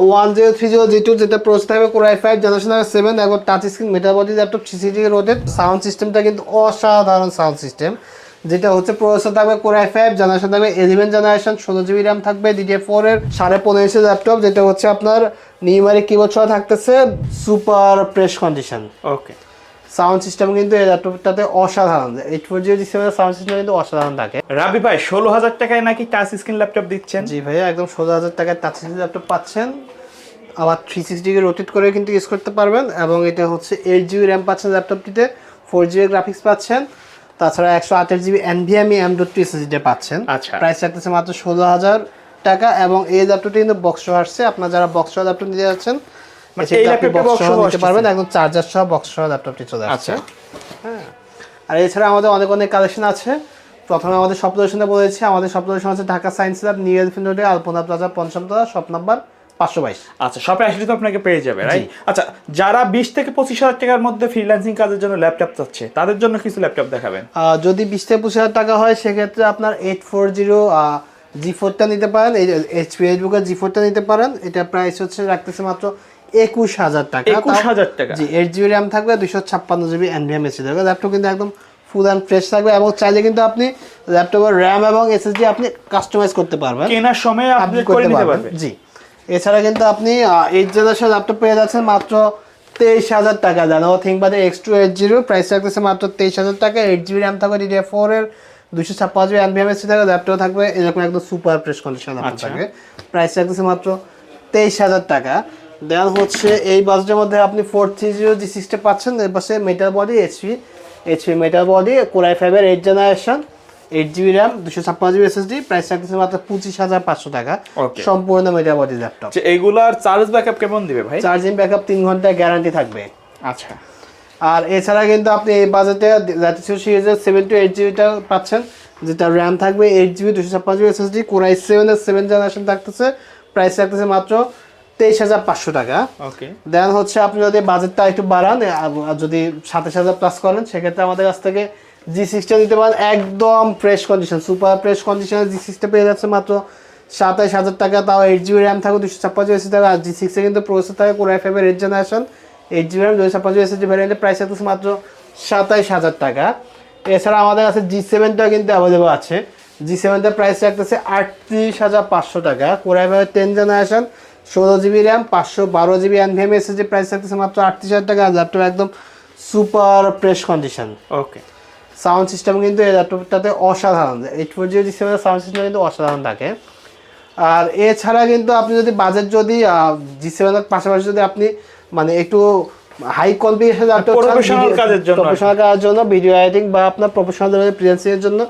One zero three zero G two যেটা প্রোস থাকবে core i five generation seven একবার touch screen metal body laptop সিসিটি রোডের sound সিস্টেমটা কিন্তু অসাধারণ সাউন্ড সিস্টেম যেটা হচ্ছে প্রসেসর থাকবে কোরআই ফাইভ জেনারেশন থাকবে ইলেভেন জেনারেশন ষোলো জিবি র্যাম থাকবে ডিডিএ ফোর এর সাড়ে পনেরো ইঞ্চি ল্যাপটপ যেটা হচ্ছে আপনার নিউমারি কিবোর্ড সহ থাকতেছে super fresh condition okay sound system কিন্তু এই ল্যাপটপটাতে অসাধারণ। এইট ফোর জিরো জি সেভেনের সাউন্ড সিস্টেম কিন্তু অসাধারণ থাকে। রাবি ভাই ষোলো হাজার টাকায় নাকি টাচ স্ক্রিন ল্যাপটপ দিচ্ছেন? জি ভাইয়া একদম ষোলো হাজার টাকায় টাচ স্ক্রিন ল্যাপটপ পাচ্ছেন। আবার থ্রি সিক্সটিকে রোটেট করে কিন্তু ইউজ করতে পারবেন এবং এটা হচ্ছে এইট জিবি র্যাম পাচ্ছেন ল্যাপটপটিতে ফোর জিবি গ্রাফিক্স পাচ্ছেন। তাছাড়া একশো আঠাশ GB NVMe M dot two এসএসডিতে পাচ্ছেন। আচ্ছা। প্রাইস রাখতেছে মাত্র ষোলো হাজার টাকা এবং এই ল্যাপটপটি কিন্তু বক্স সহ আসছে। আপনার যারা বক্স ল্যাপটপ নিতে যাচ্ছেন মানে এই ল্যাপটপটা box box সহ সহ নিতে পারবেন একদম চার্জার সহ বক্স সহ ল্যাপটপটি চলে আসছে। আচ্ছা। হ্যাঁ। আর এছাড়া আমাদের অনেক অনেক কালেকশন আছে। প্রথমে আমাদের শপ বলেছি আমাদের শপ আছে Dhaka Science Lab New Elephant রোডে আলপনা প্লাজা পঞ্চমতলা শপ নাম্বার পাঁচশো বাইশ। আচ্ছা শপে আসলে তো আপনাকে পেয়ে যাবে রাইট আচ্ছা যারা বিশ থেকে পঁচিশ হাজার টাকার মধ্যে ফ্রিল্যান্সিং কাজের জন্য ল্যাপটপ চাচ্ছে তাদের জন্য কিছু ল্যাপটপ দেখাবেন। যদি বিশ থেকে পঁচিশ হাজার টাকা হয় সেক্ষেত্রে আপনার এইট ফোর জিরো জি ফোরটা নিতে পারেন এই এইচপি এইচবুকের জি ফোরটা নিতে পারেন। এটা প্রাইস হচ্ছে রাখতেছে মাত্র একুশ হাজার টাকা। একুশ হাজার টাকা। জি এইট জিবি র্যাম থাকবে দুশো ছাপ্পান্ন জিবি এনভিএম এসি থাকবে। ল্যাপটপ কিন্তু একদম ফুল অ্যান্ড ফ্রেশ থাকবে এবং চাইলে কিন্তু আপনি ল্যাপটপের র্যাম এবং এসএসডি আপনি কাস্টমাইজ করতে পারবেন। কেনার সময় আপডেট করে নিতে পারবেন। জি এছাড়া কিন্তু আপনি এইট জেনারেশন ল্যাপটপ পেয়ে যাচ্ছেন মাত্র তেইশ হাজার টাকা। ও থিঙ্কপ্যাডের X two eight zero price রাখতেছে মাত্র তেইশ হাজার টাকা। এইট জিবি র্যাম থাকবে ডিডিএ ফোর এর দুশো ছাপ্পান্ন জিবি এনভিএম এসি থাকবে। ল্যাপটপ থাকবে এরকম একদম সুপার প্রেস কন্ডিশন। থাকবে। প্রাইস রাখতেছে মাত্র তেইশ হাজার টাকা। দেন হচ্ছে এই বাজেটের মধ্যে আপনি ফোর থ্রি জিরো জি সিক্সটা পাচ্ছেন এর পাশে metal body HP HP metal body core i ফাইভের eight generation eight GB RAM দুশো ছাপ্পান্ন জিবি এসএসডি প্রাইস রাখতেছে মাত্র পঁচিশ হাজার পাঁচশো টাকা। সম্পূর্ণ মেটাল বডি ল্যাপটপ এইগুলার চার্জ ব্যাকআপ কেমন দিবে ভাই? চার্জিং ব্যাকআপ তিন ঘণ্টা গ্যারান্টি থাকবে। আচ্ছা। আর এছাড়া কিন্তু আপনি এই বাজেটে ল্যাটিটিউড সিরিজের সেভেন টু এইট জিবিটা পাচ্ছেন যেটা র্যাম থাকবে এইট জিবি দুশো ছাপ্পান্ন জিবি এসএসডি কোরাই সেভেনের সেভেন জেনারেশন থাকতেছে প্রাইস থাকতেছে মাত্র তেইশ হাজার পাঁচশো টাকা। ওকে। দেন হচ্ছে আপনি যদি বাজেটটা একটু বাড়ান যদি সাতাশ হাজার প্লাস করেন সেক্ষেত্রে আমাদের কাছ থেকে জি সিক্সটা নিতে পারেন। একদম ফ্রেশ কন্ডিশন সুপার ফ্রেশ কন্ডিশনে জি সিক্সটা পেয়ে যাচ্ছে মাত্র সাতাশ হাজার টাকা। তাও এইট জিবি র্যাম থাকবে দুশো ছাপ্পান্ন এসি থাকবে। আর জি সিক্সে কিন্তু প্রসেসর থাকে কোরআই ফাইভের eight generation eight GB RAM দুশো ছাপ্পান্ন এসি ভ্যারিয়েন্টের প্রাইস হচ্ছে মাত্র সাতাইশ হাজার টাকা। এছাড়া আমাদের কাছে জি সেভেনটা কিন্তু অ্যাভেলেবল আছে। জি সেভেনটার প্রাইস রাখতেছে আটত্রিশ হাজার পাঁচশো টাকা। ফাইভের টেন জেনারেশন ষোলো জিবি র্যাম পাঁচশো বারো জিবি এনভিএম এসএসডি প্রাইস থাকতেছে মাত্র আটত্রিশ হাজার টাকা। আর ল্যাপটপ একদম super fresh condition okay sound system কিন্তু এই ল্যাপটপটাতে অসাধারণ। Eight four zero G sound system কিন্তু অসাধারণ থাকে। আর এছাড়া কিন্তু আপনি যদি বাজেট যদি জি সেভেনের পাশাপাশি যদি আপনি মানে একটু হাই কনফিগারেশন ল্যাপটপ কাজের জন্য প্রফেশনাল কাজের জন্য ভিডিও এডিটিং বা আপনার প্রফেশনাল লেভেলের প্রিজেন্সিংয়ের জন্য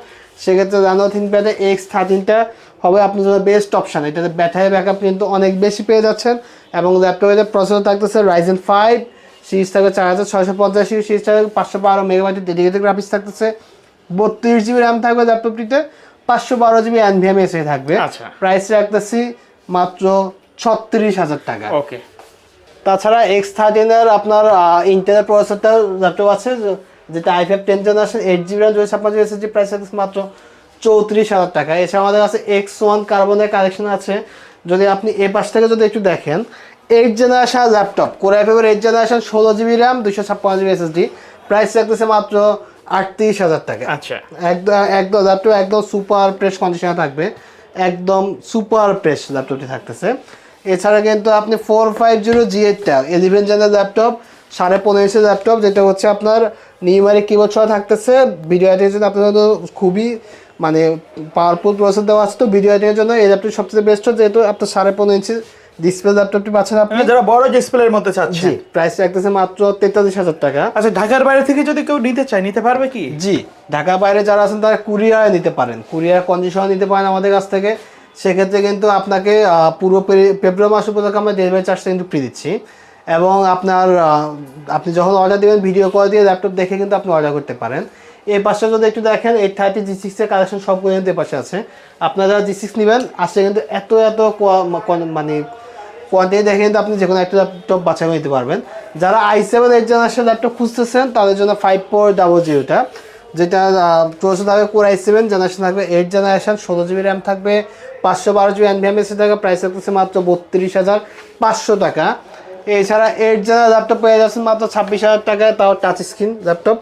সেক্ষেত্রে জানো থিঙ্কপ্যাডে এক্স থার্টিনটা হবে আপনার জন্য বেস্ট অপশান এটাতে ব্যাটারি ব্যাকআপ কিন্তু অনেক বেশি পেয়ে যাচ্ছেন এবং ল্যাপটপের প্রসেসর থাকতেছে রাইজেন ফাইভ সিরিজ থাকবে চার হাজার ছয়শো পঞ্চাশি সিরিজ থাকবে পাঁচশো বারো মেগাবাইটের ডেডিকেটেড গ্রাফিক্স থাকতেছে বত্রিশ জিবি র্যাম থাকবে ল্যাপটপটিতে পাঁচশো বারো জিবি এনভিএম এসে থাকবে। আচ্ছা। প্রাইস রাখতেছি মাত্র ছত্রিশ হাজার টাকা। ওকে। তাছাড়া এক্স থার্টিনের আপনার ইন্টেলের প্রসেসরটা ল্যাপটপ আছে যেটা I five ten generation eight GB RAM ছাপ্পান্ন জিবি এসএসডি প্রাইস আছে মাত্র চৌত্রিশ হাজার টাকা। এছাড়া আমাদের কাছে এক্স ওয়ান কার্বনের কালেকশন আছে। যদি আপনি এ পাশ থেকে যদি একটু দেখেন eight generation laptop core i ফাইভের এইট জেনারেশন ষোলো জিবি র্যাম দুশো ছাপ্পান্ন জিবি এসএসডি প্রাইস রাখতেছে মাত্র আটত্রিশ হাজার টাকা। আচ্ছা। একদম একদম ল্যাপটপ একদম সুপার প্রেস কন্ডিশনে থাকবে। একদম সুপার প্রেস ল্যাপটপটি থাকতেছে। এছাড়া কিন্তু আপনি ফোর ফাইভ জিরো জি এইটটা ইলেভেন জেনের ল্যাপটপ সাড়ে পনেরো ইঞ্চের ল্যাপটপ যেটা হচ্ছে আপনার নিউমারি কিবোর্ড সহ থাকতেছে। ভিডিও এডিটের আপনার খুবই মানে পাওয়ারফুল প্রসেসর দেওয়া আছে তো ভিডিও এডিটের জন্য। এই ল্যাপটপ সবচেয়ে বেস্ট যেহেতু আপনার সাড়ে পনেরো ইঞ্চি ডিসপ্লে ল্যাপটপটি পাচ্ছেন আপনি। মানে যারা বড় ডিসপ্লের মধ্যে চাচ্ছে। জি প্রাইস রাখতেছে মাত্র তেতাল্লিশ হাজার টাকা। আচ্ছা ঢাকার বাইরে থেকে যদি কেউ নিতে চায় নিতে পারবে কি? জি ঢাকা বাইরে যারা আছেন তারা কুরিয়ারে নিতে পারেন। কুরিয়ার কন্ডিশন নিতে পারেন আমাদের কাছ থেকে। সেক্ষেত্রে কিন্তু আপনাকে পুরো ফেব্রুয়ারি মাস উপলক্ষে আমরা ডেলিভারি চার্জটা কিন্তু ফ্রি দিচ্ছি। এবং আপনার আপনি যখন অর্ডার দেবেন ভিডিও কল দিয়ে ল্যাপটপ দেখে কিন্তু আপনি অর্ডার করতে পারেন। এই পাশে যদি একটু দেখেন এইট থার্টি জি সিক্সের কালেকশন সবগুলো কিন্তু এই পাশে আছে। আপনারা জি সিক্স নেবেন, আসলে কিন্তু এত এত মানে কোয়ান্টিটি দেখে কিন্তু আপনি যে কোনো একটা ল্যাপটপ বাছাই নিতে পারবেন। যারা I seven eight generation laptop খুঁজতেছেন, তাদের জন্য ফাইভ ফোর ডাবল জিরোটা যেটা প্রসেসর থাকবে কোর আই সেভেন জেনারেশন থাকবে এইট জেনারেশন ষোলো জিবি র্যাম থাকবে, পাঁচশো বারো জিবি এনভিএমএসি থাকবে প্রাইস থাকতেছে মাত্র বত্রিশ হাজার পাঁচশো টাকা। এছাড়া এইট জেনার ল্যাপটপ পেয়ে যাচ্ছেন মাত্র ছাব্বিশ হাজার টাকায়, তাও touch screen laptop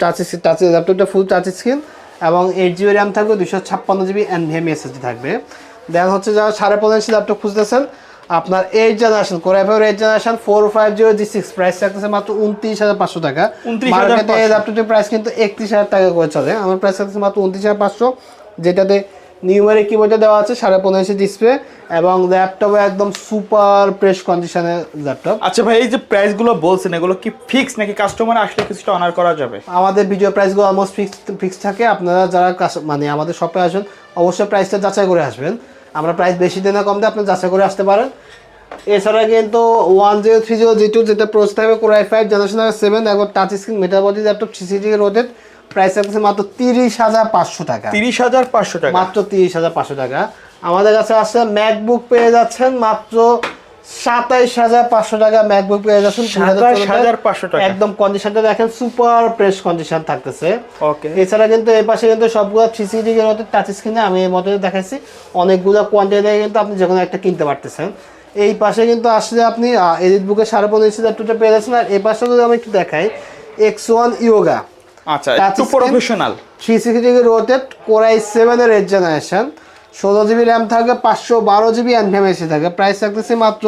touch touch ল্যাপটপটা ফুল টাচ স্ক্রিন এবং এইট জিবি র্যাম থাকবে দুশো ছাপ্পান্ন জিবি এনভিএম এসএসডি থাকবে। দেন হচ্ছে যারা সাড়ে পনেরো ইঞ্চি ল্যাপটপ খুঁজতেছেন আপনার eight generation core F eight generation four five zero G six price থাকতেছে মাত্র উনত্রিশ হাজার পাঁচশো টাকা। 29,500 মার্কেটে এই ল্যাপটপটির প্রাইস কিন্তু একত্রিশ হাজার টাকা করে চলে। আমার প্রাইস থাকতেছে মাত্র উনত্রিশ হাজার পাঁচশো যেটাতে নিউমারিক কিবোর্ডে দেওয়া আছে সাড়ে পনেরো ইঞ্চি ডিসপ্লে এবং ল্যাপটপে একদম সুপার প্রেস কন্ডিশনের ল্যাপটপ আচ্ছা ভাই এই যে প্রাইসগুলো বলছেন এগুলো কি ফিক্স নাকি কাস্টমার আসলে কিছুটা অনার করা যাবে? আমাদের ভিডিও প্রাইসগুলো অলমোস্ট ফিক্স ফিক্স থাকে। আপনারা যারা মানে আমাদের শপে আসবেন অবশ্যই প্রাইসটা যাচাই করে আসবেন। আমরা প্রাইস বেশি দিনে কম দিয়ে আপনি যাচাই করে আসতে পারেন। এছাড়া কিন্তু one zero three zero G two যেটা প্রোস থাকবে core i five generation seven একবার touch screen metal body laptop সিসিটি রোডেড price থাকছে মাত্র তিরিশ হাজার পাঁচশো টাকা। তিরিশ হাজার পাঁচশো টাকা। মাত্র তিরিশ হাজার পাঁচশো টাকা। আমাদের কাছে আছে ম্যাকবুক পেয়ে যাচ্ছেন মাত্র সাতাইশ হাজার পাঁচশো টাকা। ম্যাকবুক পেয়ে যাচ্ছেন 27,500 টাকা। একদম কন্ডিশনটা দেখেন সুপার প্রেস কন্ডিশন থাকতেছে। ওকে এছাড়া কিন্তু এই পাশে কিন্তু সবগুলো সিসিডি এর মধ্যে টাচ স্ক্রিনে আমি এই মতো দেখাচ্ছি অনেকগুলো কোয়ান্টিটি কিন্তু আপনি যে কোনো একটা কিনতে পারতেছেন। এই পাশে কিন্তু আসলে আপনি এডিট বুকে সাড়ে পনেরো ইঞ্চি ল্যাপটপটা পেয়ে যাচ্ছেন। আর এই পাশে যদি আমি একটু দেখাই এক্স ওয়ান ইয়োগা আচ্ছা একটু? Professional three sixty rotated core i সেভেনের এইট জেনারেশন ষোলো জিবি র্যাম থাকবে পাঁচশো বারো জিবি এনভিএমএসি থাকে। প্রাইস থাকতেছে মাত্র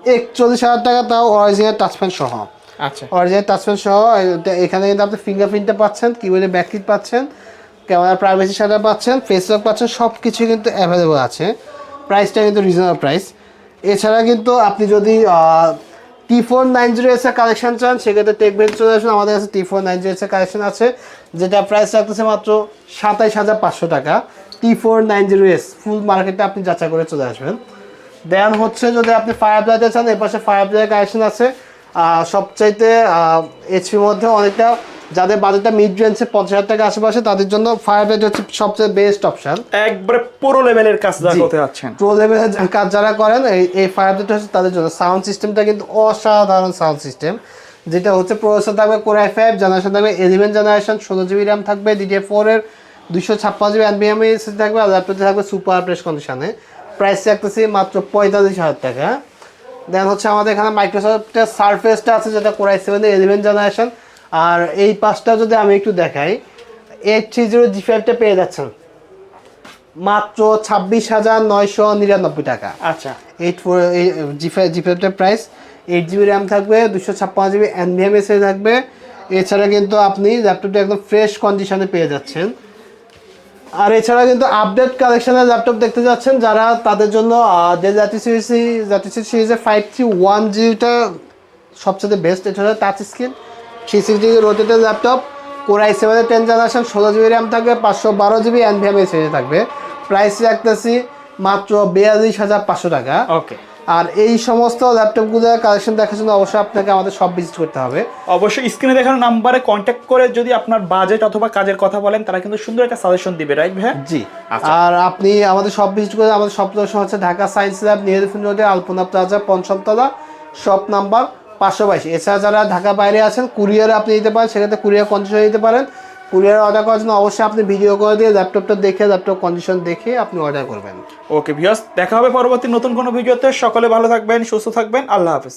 একচল্লিশ হাজার টাকা তাও অরিজিনাল টাচপ্যান সহ। আচ্ছা। অরিজিনাল টাচপ্যান সহ এখানে কিন্তু আপনি ফিঙ্গারপ্রিন্টটা পাচ্ছেন কিবোর্ডে ব্যাকলিট পাচ্ছেন ক্যামেরা প্রাইভেসি শাটা পাচ্ছেন ফেসলক পাচ্ছেন সব কিছু কিন্তু অ্যাভেলেবল আছে। প্রাইসটা কিন্তু রিজনেবল প্রাইস এছাড়া কিন্তু আপনি যদি টি ফোর নাইন জিরো এসের কালেকশন চান, সেক্ষেত্রে টেক বেঞ্চ চলে আসুন। আমাদের কাছে টি ফোর নাইন জিরো এসে কালেকশন আছে, যেটা প্রাইস রাখতেছে মাত্র সাতাইশ হাজার পাঁচশো টাকা। T four nine zero S full মার্কেটে আপনি যাচাই করে চলে আসবেন। দেন হচ্ছে যদি আপনি ফায়ার ব্লাইটে চান এর পাশে ফায়ার ব্লাইট কালেকশন আছে। সবচাইতে এইচপির মধ্যে অনেকটা যাদের বাজেটটা মিড রেঞ্জে পঞ্চাশ হাজার টাকা আশেপাশে তাদের জন্য ফায়ার ব্লাইট হচ্ছে সবচেয়ে বেস্ট অপশন একবারে পুরো লেভেলের কাজ যা করতে যাচ্ছেন। প্রো লেভেলের কাজ যারা করেন এই এই ফায়ার ব্লাইট হচ্ছে তাদের জন্য। সাউন্ড সিস্টেমটা কিন্তু অসাধারণ সাউন্ড সিস্টেম যেটা হচ্ছে প্রসেসর থাকবে কোরআই ফাইভ জেনারেশন থাকবে ইলেভেন জেনারেশন ষোলো জিবি র্যাম থাকবে ডিডিএ ফোর এর দুশো ছাপ্পান্ন জিবি এনবিএম থাকবে আর থাকবে সুপার প্রেস কন্ডিশনে প্রাইস রাখতেছি মাত্র পঁয়তাল্লিশ হাজার টাকা। দেন হচ্ছে আমাদের এখানে মাইক্রোসফটের সারফেসটা আছে যেটা core i seven eleven generation আর এই পাঁচটা যদি আমি একটু দেখাই এইট থ্রি জিরো জি ফাইভটা পেয়ে যাচ্ছেন। মাত্র ছাব্বিশ হাজার নয়শো নিরানব্বই টাকা। আচ্ছা। Eight four G five G ফাইভটার price eight GB RAM থাকবে দুশো ছাপ্পান্ন জিবি এনভিএম এসে থাকবে। এছাড়া কিন্তু আপনি ল্যাপটপটা একদম ফ্রেশ কন্ডিশনে পেয়ে যাচ্ছেন। আর এছাড়া কিন্তু আপডেট কালেকশনের ল্যাপটপ দেখতে যাচ্ছেন যারা তাদের জন্য যে জাতি সিরিজ জাতি সিরিজের ফাইভ থ্রি ওয়ান জিটা সবচেয়ে বেস্ট এছাড়া টাচ স্ক্রিন থ্রি সিক্সটি রোটেটের ল্যাপটপ কোরাই সেভেনের টেন জেনারেশন ষোলো জিবি র্যাম থাকবে পাঁচশো বারো জিবি এনভিএম এসে থাকবে। প্রাইস রাখতেছি মাত্র বিয়াল্লিশ হাজার পাঁচশো টাকা। ওকে আর এই সমস্ত ল্যাপটপগুলোর কালেকশন দেখার জন্য অবশ্যই আপনাকে আমাদের সব ভিজিট করতে হবে। অবশ্যই স্ক্রিনে দেখানো নাম্বারে কন্ট্যাক্ট করে যদি আপনার বাজেট অথবা কাজের কথা বলেন তারা কিন্তু সুন্দর একটা সাজেশন দিবে রাইট ভাই জি। আচ্ছা। আর আপনি আমাদের সব ভিজিট করে আমাদের সব দর্শন হচ্ছে ঢাকা সায়েন্স ল্যাব নিয়ারিফিন রোডে আলপনা প্লাজা পঞ্চমতলা শপ নাম্বার পাঁচশো বাইশ। এছাড়া যারা ঢাকা বাইরে আছেন, কুরিয়ারে আপনি দিতে পারেন, সেক্ষেত্রে কুরিয়ার কন্ডিশন দিতে পারেন। কুরিয়ার অর্ডার করার জন্য অবশ্যই আপনি ভিডিও করে দিয়ে ল্যাপটপটা দেখে ল্যাপটপ কন্ডিশন দেখে আপনি অর্ডার করবেন। ওকে ভিউয়ার্স দেখা হবে পরবর্তী নতুন কোনো ভিডিওতে। সকলে ভালো থাকবেন, সুস্থ থাকবেন। আল্লাহ হাফেজ।